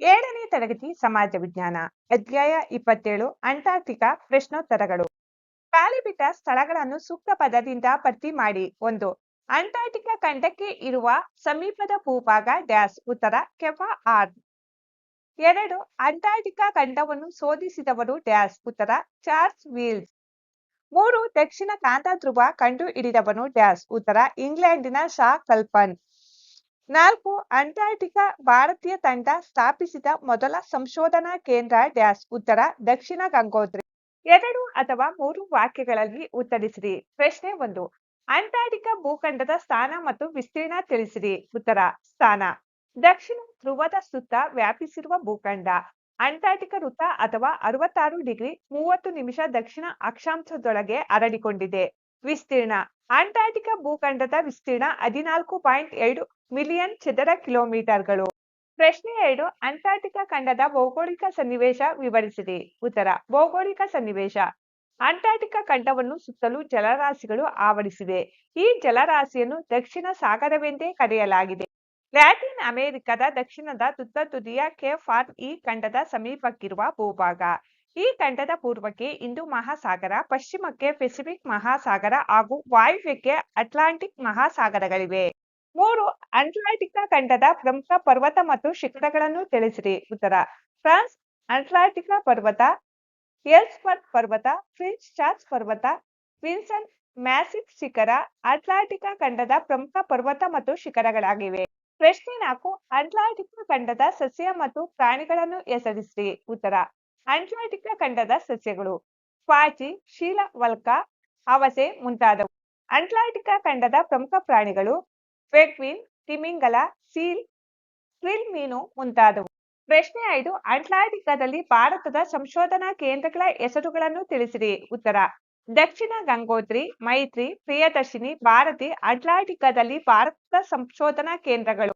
ಏಳನೇ ತರಗತಿ ಸಮಾಜ ವಿಜ್ಞಾನ, ಅಧ್ಯಾಯ ಇಪ್ಪತ್ತೇಳು ಅಂಟಾರ್ಟಿಕಾ ಪ್ರಶ್ನೋತ್ತರಗಳು. ಖಾಲಿ ಬಿಟ್ಟ ಸ್ಥಳಗಳನ್ನು ಸೂಕ್ತ ಪದದಿಂದ ಪತ್ತಿ ಮಾಡಿ. ಒಂದು ಅಂಟಾರ್ಟಿಕಾ ಖಂಡಕ್ಕೆ ಇರುವ ಸಮೀಪದ ಭೂಭಾಗ ಡ್ಯಾಸ್ ಉತ್ತರ ಕೆಫಾ ಆರ್. ಎರಡು ಅಂಟಾರ್ಟಿಕಾ ಖಂಡವನ್ನು ಶೋಧಿಸಿದವರು ಡ್ಯಾಸ್ ಉತ್ತರ ಚಾರ್ಲ್ಸ್ ವೀಲ್ಸ್. ಮೂರು, ದಕ್ಷಿಣ ಕಾಂತ ಧ್ರುವ ಕಂಡು ಹಿಡಿದವನು ಡ್ಯಾಸ್ ಉತ್ತರ ಇಂಗ್ಲೆಂಡಿನ ಶಾ ಕಲ್ಪನ್. ನಾಲ್ಕು, ಅಂಟಾರ್ಟಿಕಾ ಭಾರತೀಯ ತಂಡ ಸ್ಥಾಪಿಸಿದ ಮೊದಲ ಸಂಶೋಧನಾ ಕೇಂದ್ರ ಡ್ಯಾಸ್ ಉತ್ತರ, ದಕ್ಷಿಣ ಗಂಗೋತ್ರಿ. ಎರಡು ಅಥವಾ ಮೂರು ವಾಕ್ಯಗಳಲ್ಲಿ ಉತ್ತರಿಸಿರಿ. ಪ್ರಶ್ನೆ ಒಂದು, ಅಂಟಾರ್ಟಿಕಾ ಭೂಖಂಡದ ಸ್ಥಾನ ಮತ್ತು ವಿಸ್ತೀರ್ಣ ತಿಳಿಸಿರಿ. ಉತ್ತರ, ಸ್ಥಾನ. ದಕ್ಷಿಣ ಧ್ರುವದ ಸುತ್ತ ವ್ಯಾಪಿಸಿರುವ ಭೂಖಂಡ. ಅಂಟಾರ್ಟಿಕಾ ವೃತ್ತ ಅಥವಾ ಅರವತ್ತಾರು ಡಿಗ್ರಿ ಮೂವತ್ತು ನಿಮಿಷ ದಕ್ಷಿಣ ಅಕ್ಷಾಂಶದೊಳಗೆ ಹರಡಿಕೊಂಡಿದೆ. ವಿಸ್ತೀರ್ಣ, ಅಂಟಾರ್ಟಿಕಾ ಭೂಖಂಡದ ವಿಸ್ತೀರ್ಣ ಹದಿನಾಲ್ಕು ಪಾಯಿಂಟ್ ಎರಡು ಮಿಲಿಯನ್ ಚದರ ಕಿಲೋಮೀಟರ್ಗಳು. ಪ್ರಶ್ನೆ ಎರಡು, ಅಂಟಾರ್ಟಿಕಾ ಖಂಡದ ಭೌಗೋಳಿಕ ಸನ್ನಿವೇಶ ವಿವರಿಸಿದೆ. ಉತ್ತರ, ಭೌಗೋಳಿಕ ಸನ್ನಿವೇಶ. ಅಂಟಾರ್ಟಿಕಾ ಖಂಡವನ್ನು ಸುತ್ತಲೂ ಜಲರಾಶಿಗಳು ಆವರಿಸಿವೆ. ಈ ಜಲರಾಶಿಯನ್ನು ದಕ್ಷಿಣ ಸಾಗರವೆಂದೇ ಕರೆಯಲಾಗಿದೆ. ಲ್ಯಾಟಿನ್ ಅಮೆರಿಕದ ದಕ್ಷಿಣದ ತುತ್ತ ತುದಿಯ ಕೇಪ್ ಆರ್ ಈ ಖಂಡದ ಸಮೀಪಕ್ಕಿರುವ ಭೂಭಾಗ. ಈ ಖಂಡದ ಪೂರ್ವಕ್ಕೆ ಹಿಂದೂ ಮಹಾಸಾಗರ, ಪಶ್ಚಿಮಕ್ಕೆ ಪೆಸಿಫಿಕ್ ಮಹಾಸಾಗರ ಹಾಗೂ ವಾಯುವ್ಯಕ್ಕೆ ಅಟ್ಲಾಂಟಿಕ್ ಮಹಾಸಾಗರಗಳಿವೆ. ಮೂರು ಅಂಟ್ಲಾಂಟಿಕ್ನ ಖಂಡದ ಪ್ರಮುಖ ಪರ್ವತ ಮತ್ತು ಶಿಖರಗಳನ್ನು ತಿಳಿಸಿರಿ. ಉತ್ತರ, ಫ್ರಾನ್ಸ್ ಅಂಟ್ಲಾಂಟಿಕ್ನ ಪರ್ವತ ಎಲ್ಸ್ಬರ್ಗ್ ಪರ್ವತ ಫ್ರಿಂಚ್ ಚಾರ್ಜ್ ಪರ್ವತ ವಿನ್ಸನ್ ಮ್ಯಾಸಿಕ್ ಶಿಖರ ಅಟ್ಲಾಂಟಿಕಾ ಖಂಡದ ಪ್ರಮುಖ ಪರ್ವತ ಮತ್ತು ಶಿಖರಗಳಾಗಿವೆ. ಪ್ರಶ್ನೆ ನಾಲ್ಕು ಅಟ್ಲಾಂಟಿಕ್ ಖಂಡದ ಸಸ್ಯ ಮತ್ತು ಪ್ರಾಣಿಗಳನ್ನು ಹೆಸರಿಸಿ ಉತ್ತರ ಅಟ್ಲಾಂಟಿಕಾ ಖಂಡದ ಸಸ್ಯಗಳು ಪಾಚಿ, ಶೀಲ, ವಲ್ಕ ಅವಸೆ ಮುಂತಾದವು. ಅಟ್ಲಾಂಟಿಕಾ ಖಂಡದ ಪ್ರಮುಖ ಪ್ರಾಣಿಗಳು ಪೆಗ್ವಿನ್ ತಿಮಿಂಗಲ ಸೀಲ್ ಕ್ರಿಲ್ ಮೀನು ಮುಂತಾದವು. ಪ್ರಶ್ನೆ ಐದು ಅಟ್ಲಾಂಟಿಕದಲ್ಲಿ ಭಾರತದ ಸಂಶೋಧನಾ ಕೇಂದ್ರಗಳ ಹೆಸರುಗಳನ್ನು ತಿಳಿಸಿರಿ. ಉತ್ತರ, ದಕ್ಷಿಣ ಗಂಗೋತ್ರಿ, ಮೈತ್ರಿ, ಪ್ರಿಯದರ್ಶಿನಿ, ಭಾರತಿ ಅಟ್ಲಾಂಟಿಕದಲ್ಲಿ ಭಾರತದ ಸಂಶೋಧನಾ ಕೇಂದ್ರಗಳು.